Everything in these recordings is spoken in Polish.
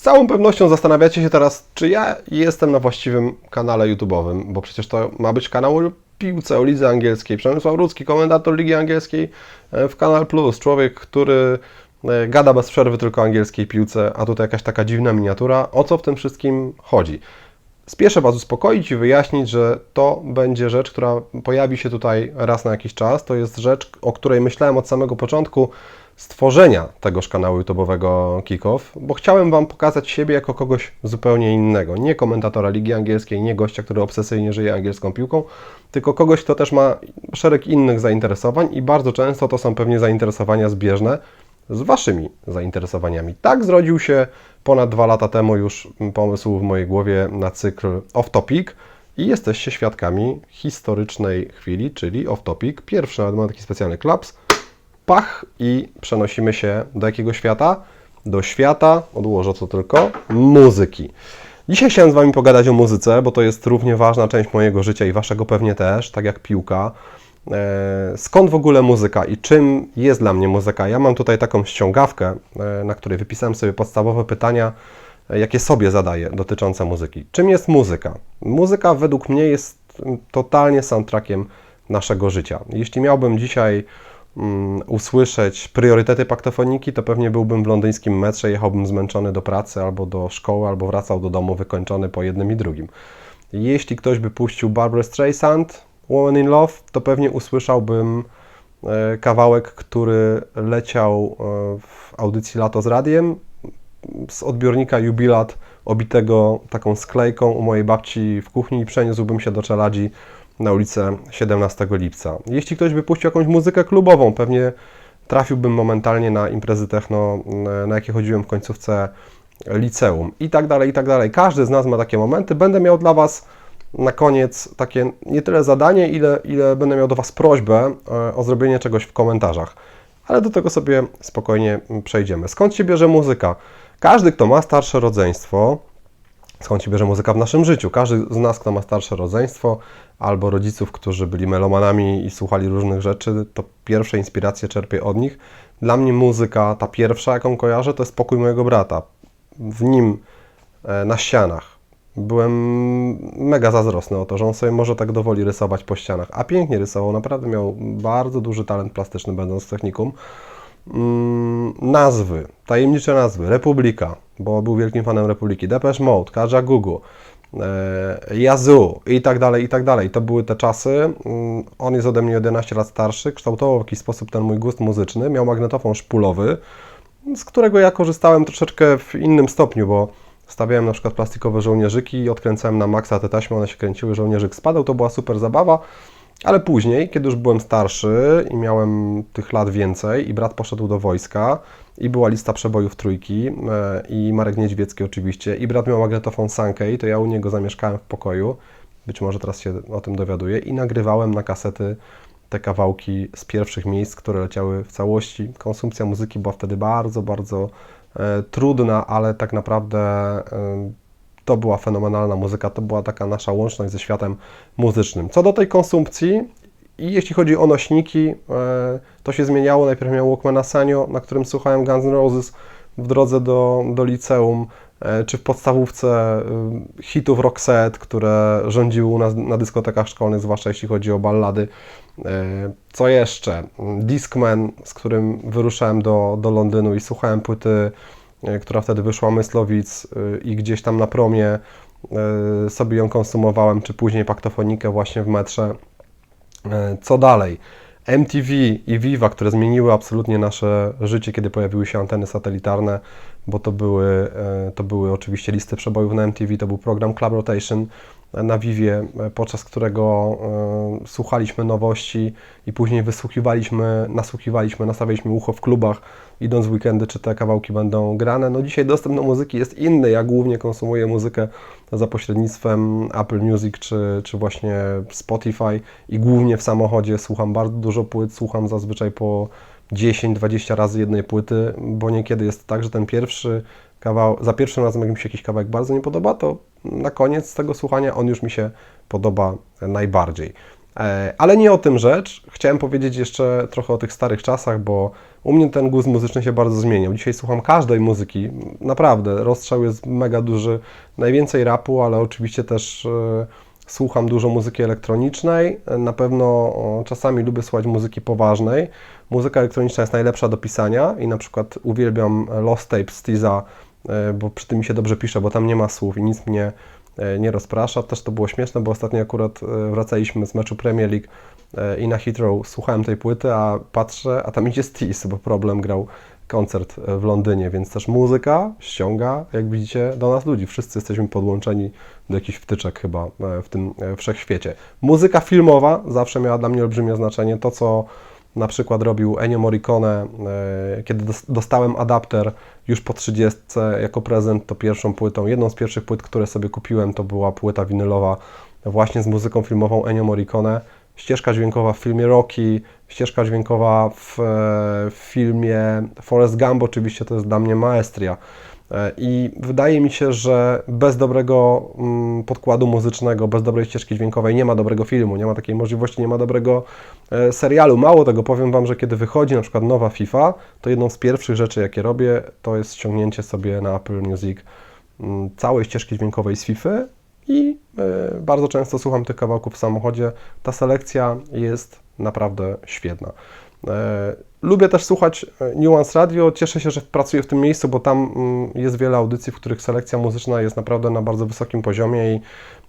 Z całą pewnością zastanawiacie się teraz, czy ja jestem na właściwym kanale YouTube'owym, bo przecież to ma być kanał o piłce, o lidze angielskiej. Przemysław Rudzki, komentator Ligi Angielskiej e, w Kanal Plus. Człowiek, który e, gada bez przerwy tylko o angielskiej piłce, a tutaj jakaś taka dziwna miniatura. O co w tym wszystkim chodzi? Spieszę Was uspokoić i wyjaśnić, że to będzie rzecz, która pojawi się tutaj raz na jakiś czas. To jest rzecz, o której myślałem od samego początku stworzenia tegoż kanału YouTube'owego Kickoff, bo chciałem Wam pokazać siebie jako kogoś zupełnie innego. Nie komentatora Ligi Angielskiej, nie gościa, który obsesyjnie żyje angielską piłką, tylko kogoś, kto też ma szereg innych zainteresowań i bardzo często to są pewnie zainteresowania zbieżne z Waszymi zainteresowaniami. Tak zrodził się ponad dwa lata temu już pomysł w mojej głowie na cykl Off Topic i jesteście świadkami historycznej chwili, czyli Off Topic. Pierwszy nawet taki specjalny klaps, pach i przenosimy się do jakiego świata? Do świata, odłożę to tylko, muzyki. Dzisiaj chciałem z Wami pogadać o muzyce, bo to jest równie ważna część mojego życia i Waszego pewnie też, tak jak piłka. E, skąd w ogóle muzyka i czym jest dla mnie muzyka? Ja mam tutaj taką ściągawkę, e, na której wypisałem sobie podstawowe pytania, e, jakie sobie zadaję dotyczące muzyki. Czym jest muzyka? Muzyka według mnie jest totalnie soundtrackiem naszego życia. Jeśli miałbym dzisiaj usłyszeć priorytety paktofoniki, to pewnie byłbym w londyńskim metrze, jechałbym zmęczony do pracy albo do szkoły, albo wracał do domu wykończony po jednym i drugim. Jeśli ktoś by puścił Barbara Streisand, Woman in Love, to pewnie usłyszałbym e, kawałek, który leciał e, w audycji Lato z radiem z odbiornika jubilat obitego taką sklejką u mojej babci w kuchni i przeniósłbym się do Czeladzi na ulicę 17 lipca. Jeśli ktoś by puścił jakąś muzykę klubową, pewnie trafiłbym momentalnie na imprezy techno, na jakie chodziłem w końcówce liceum i tak dalej, i tak dalej. Każdy z nas ma takie momenty. Będę miał dla Was na koniec takie nie tyle zadanie, ile, ile będę miał do Was prośbę e, o zrobienie czegoś w komentarzach. Ale do tego sobie spokojnie przejdziemy. Skąd się bierze muzyka? Każdy, kto ma starsze rodzeństwo, skąd się bierze muzyka w naszym życiu? Każdy z nas, kto ma starsze rodzeństwo, albo rodziców, którzy byli melomanami i słuchali różnych rzeczy, to pierwsze inspiracje czerpie od nich. Dla mnie muzyka, ta pierwsza, jaką kojarzę, to jest Pokój mojego brata. W nim, e, na ścianach, byłem mega zazdrosny o to, że on sobie może tak dowoli rysować po ścianach. A pięknie rysował, naprawdę miał bardzo duży talent plastyczny, będąc w technikum. Mm, nazwy, tajemnicze nazwy, Republika, bo był wielkim fanem Republiki, Depeche Mode, Kaja Gugu, e, Yazoo i tak dalej, i tak dalej. To były te czasy. Mm, on jest ode mnie 11 lat starszy, kształtował w jakiś sposób ten mój gust muzyczny, miał magnetofon szpulowy, z którego ja korzystałem troszeczkę w innym stopniu, bo stawiałem na przykład plastikowe żołnierzyki i odkręcałem na maksa te taśmy, one się kręciły, żołnierzyk spadał, to była super zabawa. Ale później, kiedy już byłem starszy i miałem tych lat więcej i brat poszedł do wojska i była lista przebojów trójki e, i Marek Niedźwiecki oczywiście i brat miał magnetofon Sankey, to ja u niego zamieszkałem w pokoju, być może teraz się o tym dowiaduję i nagrywałem na kasety te kawałki z pierwszych miejsc, które leciały w całości. Konsumpcja muzyki była wtedy bardzo, bardzo E, trudna, ale tak naprawdę e, to była fenomenalna muzyka, to była taka nasza łączność ze światem muzycznym. Co do tej konsumpcji, i jeśli chodzi o nośniki, e, to się zmieniało. Najpierw miałem Walkmana Sanyo, na którym słuchałem Guns N' Roses w drodze do, do liceum, czy w podstawówce hitów Roxette, które rządziły u nas na dyskotekach szkolnych, zwłaszcza jeśli chodzi o ballady. Co jeszcze? Discman, z którym wyruszałem do, do Londynu i słuchałem płyty, e, która wtedy wyszła Myslowic e, i gdzieś tam na promie e, sobie ją konsumowałem, czy później paktofonikę właśnie w metrze. Co dalej? MTV i Viva, które zmieniły absolutnie nasze życie, kiedy pojawiły się anteny satelitarne, bo to były, to były oczywiście listy przebojów na MTV, to był program Club Rotation, na Vivie, podczas którego e, słuchaliśmy nowości i później wysłuchiwaliśmy, nasłuchiwaliśmy, nastawialiśmy ucho w klubach, idąc w weekendy, czy te kawałki będą grane. No dzisiaj dostęp do muzyki jest inny. Ja głównie konsumuję muzykę za pośrednictwem Apple Music, czy, czy właśnie Spotify i głównie w samochodzie słucham bardzo dużo płyt, słucham zazwyczaj po 10-20 razy jednej płyty, bo niekiedy jest tak, że ten pierwszy kawał, za pierwszym razem jak mi się jakiś kawałek bardzo nie podoba, to na koniec tego słuchania on już mi się podoba najbardziej. E, Ale nie o tym rzecz. Chciałem powiedzieć jeszcze trochę o tych starych czasach, bo u mnie ten gust muzyczny się bardzo zmienił. Dzisiaj słucham każdej muzyki, naprawdę. Rozstrzał jest mega duży, najwięcej rapu, ale oczywiście też e, słucham dużo muzyki elektronicznej. E, Na pewno czasami lubię słuchać muzyki poważnej. Muzyka elektroniczna jest najlepsza do pisania i na przykład uwielbiam Lost Tapes Stiza, e, bo przy tym mi się dobrze pisze, bo tam nie ma słów i nic mnie e, nie rozprasza. Też to było śmieszne, bo ostatnio akurat e, wracaliśmy z meczu Premier League i na Heathrow słuchałem tej płyty, a patrzę, a tam idzie Stiz, bo problem grał koncert w Londynie, więc też muzyka ściąga, jak widzicie, do nas ludzi. Wszyscy jesteśmy podłączeni do jakichś wtyczek chyba w tym wszechświecie. Muzyka filmowa zawsze miała dla mnie olbrzymie znaczenie. To, co na przykład robił Ennio Morricone, e, kiedy dos- dostałem adapter już po 30 jako prezent, to pierwszą płytą, jedną z pierwszych płyt, które sobie kupiłem, to była płyta winylowa właśnie z muzyką filmową Ennio Morricone. Ścieżka dźwiękowa w filmie Rocky, ścieżka dźwiękowa w, e, w filmie Forrest Gump, oczywiście to jest dla mnie maestria. E, I wydaje mi się, że bez dobrego mm, podkładu muzycznego, bez dobrej ścieżki dźwiękowej nie ma dobrego filmu, nie ma takiej możliwości, nie ma dobrego e, serialu. Mało tego, powiem Wam, że kiedy wychodzi na przykład nowa FIFA, to jedną z pierwszych rzeczy, jakie robię, to jest ściągnięcie sobie na Apple Music mm, całej ścieżki dźwiękowej z FIFA i e, bardzo często słucham tych kawałków w samochodzie. Ta selekcja jest naprawdę świetna. E, Lubię też słuchać e, Nuance Radio. Cieszę się, że pracuję w tym miejscu, bo tam mm, jest wiele audycji, w których selekcja muzyczna jest naprawdę na bardzo wysokim poziomie i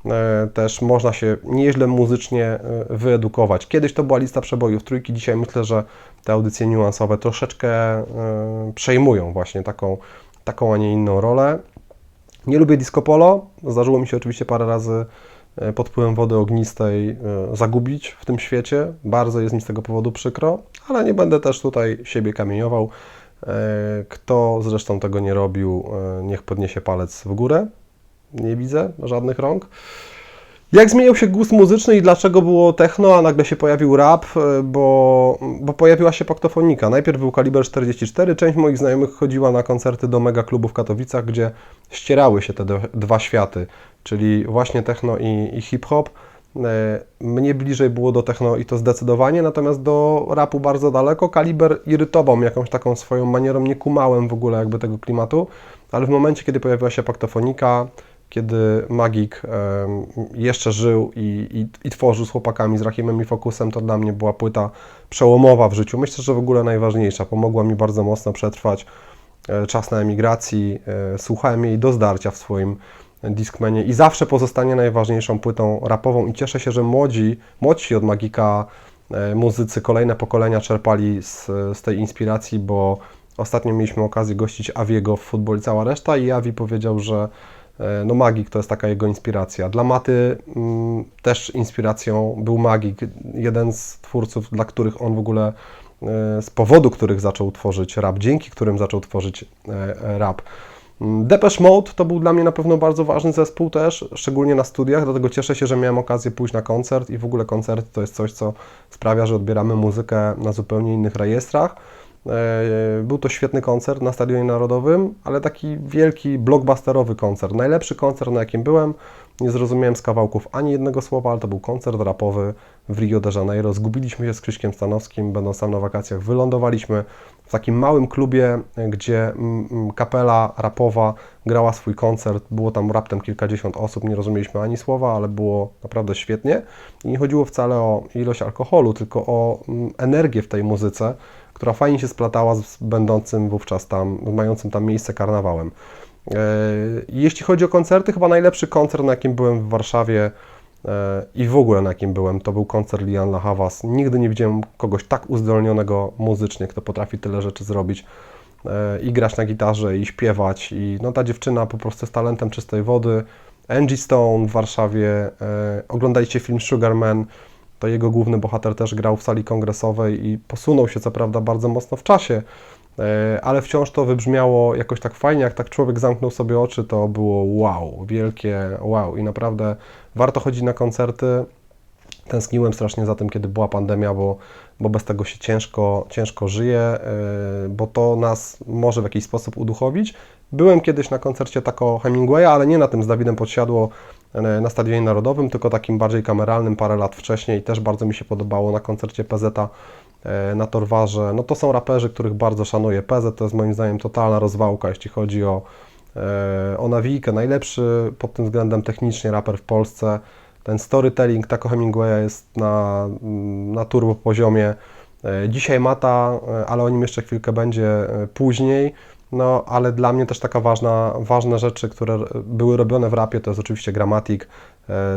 e, też można się nieźle muzycznie wyedukować. Kiedyś to była lista przebojów trójki, dzisiaj myślę, że te audycje niuansowe troszeczkę przejmują właśnie taką, taką, a nie inną rolę. Nie lubię disco polo. Zdarzyło mi się oczywiście parę razy pod wpływem wody ognistej e, zagubić w tym świecie. Bardzo jest mi z tego powodu przykro, ale nie będę też tutaj siebie kamieniował. E, Kto zresztą tego nie robił, e, niech podniesie palec w górę. Nie widzę żadnych rąk. Jak zmieniał się gust muzyczny i dlaczego było techno, a nagle się pojawił rap, e, bo, bo pojawiła się paktofonika. Najpierw był kaliber 44, część moich znajomych chodziła na koncerty do mega klubu w Katowicach, gdzie ścierały się te dwa światy, czyli właśnie techno i, i hip-hop. E, Mnie bliżej było do techno i to zdecydowanie, natomiast do rapu bardzo daleko. Kaliber irytował mnie jakąś taką swoją manierą, nie kumałem w ogóle jakby tego klimatu, ale w momencie, kiedy pojawiła się paktofonika, kiedy Magik jeszcze żył i, i, i tworzył z chłopakami, z Rachimem i Fokusem, to dla mnie była płyta przełomowa w życiu. Myślę, że w ogóle najważniejsza. Pomogła mi bardzo mocno przetrwać e, czas na emigracji. E, Słuchałem jej do zdarcia w swoim Discmanie i zawsze pozostanie najważniejszą płytą rapową i cieszę się, że młodzi, młodsi od Magika e, muzycy, kolejne pokolenia czerpali z, z tej inspiracji, bo ostatnio mieliśmy okazję gościć Aviego w futbol i cała reszta i Avi powiedział, że e, no Magik to jest taka jego inspiracja. Dla Maty mm, też inspiracją był Magik, jeden z twórców, dla których on w ogóle e, z powodu których zaczął tworzyć rap, dzięki którym zaczął tworzyć rap. Mm, Depeche Mode to był dla mnie na pewno bardzo ważny zespół też, szczególnie na studiach, dlatego cieszę się, że miałem okazję pójść na koncert i w ogóle koncerty to jest coś, co sprawia, że odbieramy muzykę na zupełnie innych rejestrach. E, Był to świetny koncert na Stadionie Narodowym, ale taki wielki, blockbusterowy koncert. Najlepszy koncert, na jakim byłem. Nie zrozumiałem z kawałków ani jednego słowa, ale to był koncert rapowy w Rio de Janeiro. Zgubiliśmy się z Krzyśkiem Stanowskim, będąc tam na wakacjach. Wylądowaliśmy w takim małym klubie, e, gdzie kapela rapowa grała swój koncert. Było tam raptem kilkadziesiąt osób, nie rozumieliśmy ani słowa, ale było naprawdę świetnie. I nie chodziło wcale o ilość alkoholu, tylko o energię w tej muzyce, która fajnie się splatała z będącym wówczas tam, mającym tam miejsce karnawałem. E, Jeśli chodzi o koncerty, chyba najlepszy koncert, na jakim byłem w Warszawie i w ogóle na jakim byłem, to był koncert Lian La Havas. Nigdy nie widziałem kogoś tak uzdolnionego muzycznie, kto potrafi tyle rzeczy zrobić e, i grać na gitarze, i śpiewać. I no ta dziewczyna po prostu z talentem czystej wody. Angie Stone w Warszawie. E, oglądaliście film Sugar Man. To jego główny bohater też grał w sali kongresowej i posunął się co prawda bardzo mocno w czasie, e, ale wciąż to wybrzmiało jakoś tak fajnie, jak tak człowiek zamknął sobie oczy, to było wow, wielkie wow i naprawdę warto chodzić na koncerty. tęskniłem strasznie za tym, kiedy była pandemia, bo, bo bez tego się ciężko, ciężko żyje, yy, bo to nas może w jakiś sposób uduchowić. Byłem kiedyś na koncercie tako Hemingwaya, ale nie na tym z Dawidem Podsiadło yy, na Stadionie Narodowym, tylko takim bardziej kameralnym parę lat wcześniej. Też bardzo mi się podobało na koncercie PZ na Torwarze. No to są raperzy, których bardzo szanuję. PZ to jest moim zdaniem totalna rozwałka, jeśli chodzi o, o nawijkę. Najlepszy pod tym względem technicznie raper w Polsce ten storytelling Taco Hemingwaya jest na, na turbo poziomie. E, dzisiaj Mata, e, ale o nim jeszcze chwilkę będzie e, później. No, ale dla mnie też taka ważna, ważne rzeczy, które były robione w rapie, to jest oczywiście Gramatik,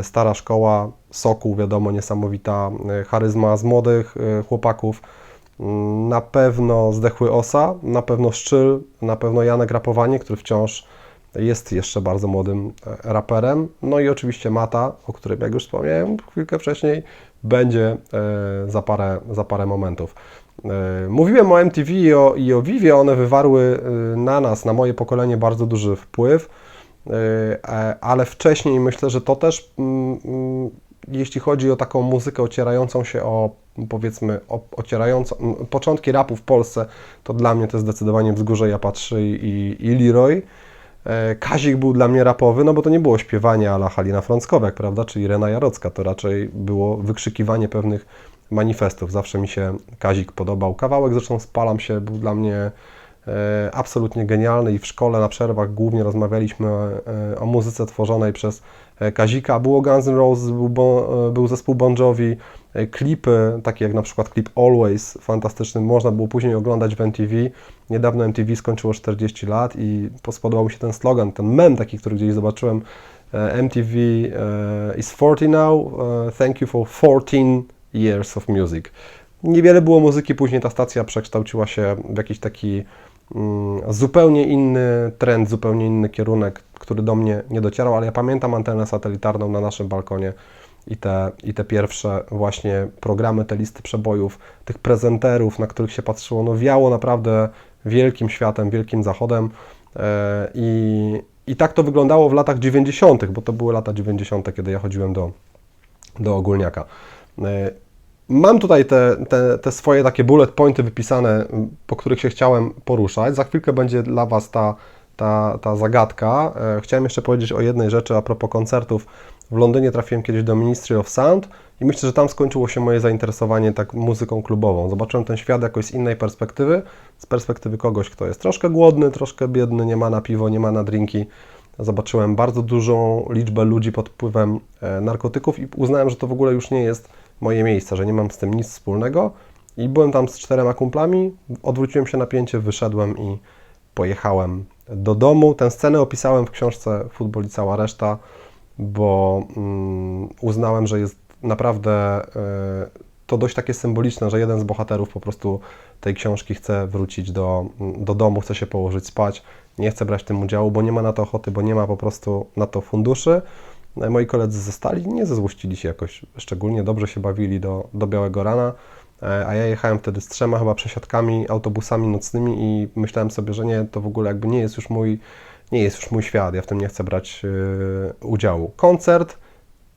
stara szkoła, Sokół, wiadomo, niesamowita charyzma z młodych chłopaków. Mm, na pewno zdechły Osa, na pewno Szczyl, na pewno Janek Rapowanie, który wciąż jest jeszcze bardzo młodym e, raperem. No i oczywiście Mata, o którym jak już wspomniałem chwilkę wcześniej, będzie e, za parę, za parę momentów. E, mówiłem o MTV i o, i o Vivie, one wywarły na nas, na moje pokolenie bardzo duży wpływ, ale wcześniej myślę, że to też, mm, mm, jeśli chodzi o taką muzykę ocierającą się o, powiedzmy, o, ocierającą, początki rapu w Polsce, to dla mnie to zdecydowanie Wzgórze Ja Patrzy i, i Leroy. E, Kazik był dla mnie rapowy, no bo to nie było śpiewanie ala Halina Frąckowiak, prawda, czy Irena Jarocka, to raczej było wykrzykiwanie pewnych manifestów. Zawsze mi się Kazik podobał. Kawałek zresztą Spalam się był dla mnie e, absolutnie genialny i w szkole na przerwach głównie rozmawialiśmy e, o muzyce tworzonej przez Kazika. Było Guns N' Roses, był, był zespół Bon Jovi, klipy, takie jak na przykład klip Always, fantastyczny, można było później oglądać w MTV. Niedawno MTV skończyło 40 lat i spodobał mi się ten slogan, ten mem taki, który gdzieś zobaczyłem. E, MTV e, is 40 now, e, thank you for 14 years of music. Niewiele było muzyki, później ta stacja przekształciła się w jakiś taki zupełnie inny trend, zupełnie inny kierunek, który do mnie nie docierał, ale ja pamiętam antenę satelitarną na naszym balkonie i te, i te pierwsze właśnie programy, te listy przebojów, tych prezenterów, na których się patrzyło, no wiało naprawdę wielkim światem, wielkim zachodem e, i, i tak to wyglądało w latach 90., bo to były lata 90., kiedy ja chodziłem do, do ogólniaka. Mam tutaj te, te, te swoje takie bullet pointy wypisane, po których się chciałem poruszać. Za chwilkę będzie dla Was ta, ta, ta zagadka. E, chciałem jeszcze powiedzieć o jednej rzeczy a propos koncertów w Londynie trafiłem kiedyś do Ministry of Sound i myślę, że tam skończyło się moje zainteresowanie tak muzyką klubową. Zobaczyłem ten świat jakoś z innej perspektywy, z perspektywy kogoś, kto jest troszkę głodny, troszkę biedny, nie ma na piwo, nie ma na drinki. Zobaczyłem bardzo dużą liczbę ludzi pod wpływem e, narkotyków i uznałem, że to w ogóle już nie jest moje miejsce, że nie mam z tym nic wspólnego. I byłem tam z czterema kumplami, odwróciłem się napięcie, wyszedłem i pojechałem do domu. Tę scenę opisałem w książce Futbol i cała reszta bo mm, uznałem, że jest naprawdę e, to dość takie symboliczne, że jeden z bohaterów po prostu tej książki chce wrócić do, do domu, chce się położyć spać, nie chce brać w tym udziału, bo nie ma na to ochoty, bo nie ma po prostu na to funduszy. E, moi koledzy zostali, nie zezłościli się jakoś szczególnie, dobrze się bawili do, do białego rana, e, a ja jechałem wtedy z trzema chyba przesiadkami, autobusami nocnymi i myślałem sobie, że nie, to w ogóle jakby nie jest już mój nie jest już mój świat, ja w tym nie chcę brać yy, udziału. Koncert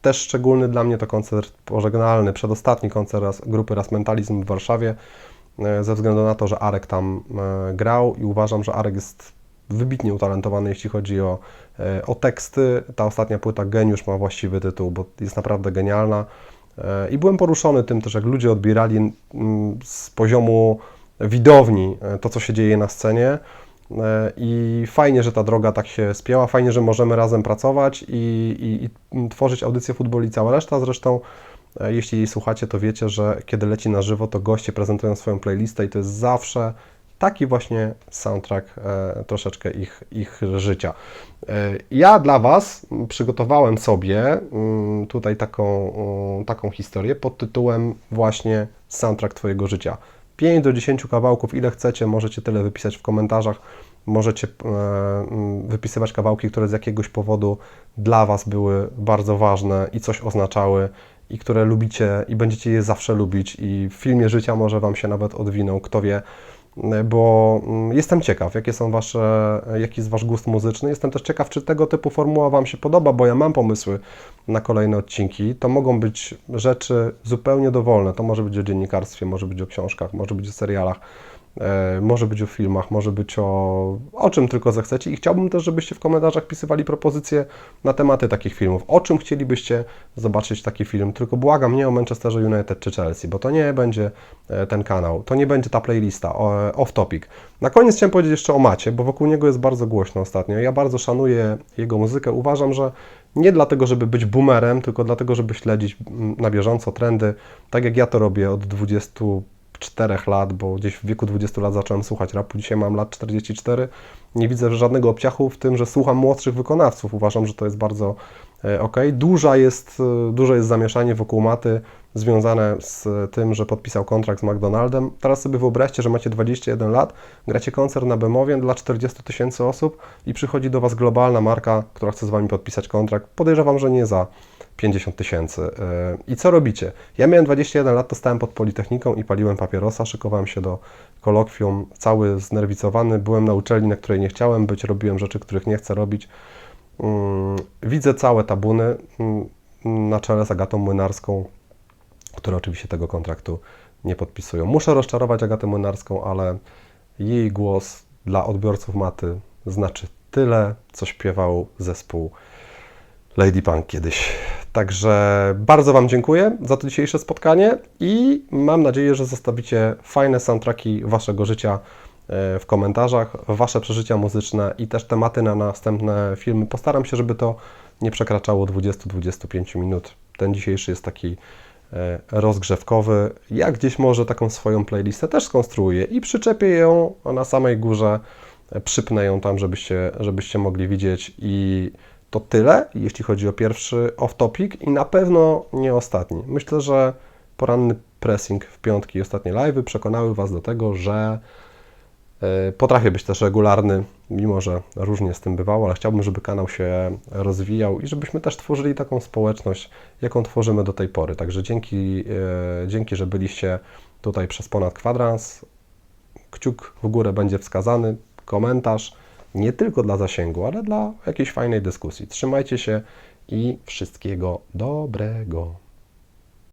też szczególny dla mnie to koncert pożegnalny, przedostatni koncert grupy Ras Mentalizm w Warszawie, yy, ze względu na to, że Arek tam grał i uważam, że Arek jest wybitnie utalentowany, jeśli chodzi o, yy, o teksty. Ta ostatnia płyta Geniusz ma właściwy tytuł, bo jest naprawdę genialna. Yy, I byłem poruszony tym też, jak ludzie odbierali mm, z poziomu widowni yy, to, co się dzieje na scenie. E, I fajnie, że ta droga tak się spięła, fajnie, że możemy razem pracować i, i, i tworzyć audycję futbol i cała reszta. Zresztą, e, jeśli jej słuchacie, to wiecie, że kiedy leci na żywo, to goście prezentują swoją playlistę i to jest zawsze taki właśnie soundtrack e, troszeczkę ich, ich życia. E, ja dla Was przygotowałem sobie mm, tutaj taką, mm, taką historię pod tytułem właśnie soundtrack Twojego życia. 5 do 10 kawałków, ile chcecie, możecie tyle wypisać w komentarzach. Możecie e, mm, wypisywać kawałki, które z jakiegoś powodu dla Was były bardzo ważne i coś oznaczały, i które lubicie i będziecie je zawsze lubić. I w filmie życia może Wam się nawet odwiną, kto wie. E, bo mm, jestem ciekaw, jakie są wasze, jaki jest wasz gust muzyczny. Jestem też ciekaw, czy tego typu formuła wam się podoba, bo ja mam pomysły na kolejne odcinki. To mogą być rzeczy zupełnie dowolne. To może być o dziennikarstwie, może być o książkach, może być o serialach. E, może być o filmach, może być o, o czym tylko zechcecie i chciałbym też, żebyście w komentarzach pisywali propozycje na tematy takich filmów. O czym chcielibyście zobaczyć taki film? Tylko błagam nie o Manchesterze United czy Chelsea, bo to nie będzie e, ten kanał, to nie będzie ta playlista, o- off topic. Na koniec chciałem powiedzieć jeszcze o Macie, bo wokół niego jest bardzo głośno ostatnio. Ja bardzo szanuję jego muzykę. Uważam, że nie dlatego, żeby być boomerem, tylko dlatego, żeby śledzić mm, na bieżąco trendy, tak jak ja to robię od 20 4 lat, bo gdzieś w wieku 20 lat zacząłem słuchać rapu, dzisiaj mam lat 44. Nie widzę żadnego obciachu w tym, że słucham młodszych wykonawców. Uważam, że to jest bardzo e, ok. Duża jest, e, duże jest zamieszanie wokół maty związane z tym, że podpisał kontrakt z McDonaldem. Teraz sobie wyobraźcie, że macie 21 lat, gracie koncert na Bemowie dla 40 tysięcy osób i przychodzi do Was globalna marka, która chce z Wami podpisać kontrakt. Podejrzewam, że nie za 50 tysięcy. Yy, I co robicie? Ja miałem 21 lat, to stałem pod Politechniką i paliłem papierosa, szykowałem się do kolokwium, cały znerwicowany, byłem na uczelni, na której nie chciałem być, robiłem rzeczy, których nie chcę robić. Mm, Widzę całe tabuny mm, na czele z Agatą Młynarską, które oczywiście tego kontraktu nie podpisują. Muszę rozczarować Agatę Młynarską, ale jej głos dla odbiorców maty znaczy tyle, co śpiewał zespół Lady Punk kiedyś. Także bardzo Wam dziękuję za to dzisiejsze spotkanie i mam nadzieję, że zostawicie fajne soundtracki Waszego życia e, w komentarzach, Wasze przeżycia muzyczne i też tematy na następne filmy. Postaram się, żeby to nie przekraczało 20-25 minut. Ten dzisiejszy jest taki e, rozgrzewkowy. Ja gdzieś może taką swoją playlistę też skonstruuję i przyczepię ją na samej górze, e, przypnę ją tam, żebyście, żebyście mogli widzieć i to tyle, jeśli chodzi o pierwszy off-topic i na pewno nie ostatni. Myślę, że poranny pressing w piątki i ostatnie live'y przekonały Was do tego, że e, potrafię być też regularny, mimo że różnie z tym bywało, ale chciałbym, żeby kanał się rozwijał i żebyśmy też tworzyli taką społeczność, jaką tworzymy do tej pory. Także dzięki, e, dzięki że byliście tutaj przez ponad kwadrans. Kciuk w górę będzie wskazany, komentarz nie tylko dla zasięgu, ale dla jakiejś fajnej dyskusji. Trzymajcie się i wszystkiego dobrego.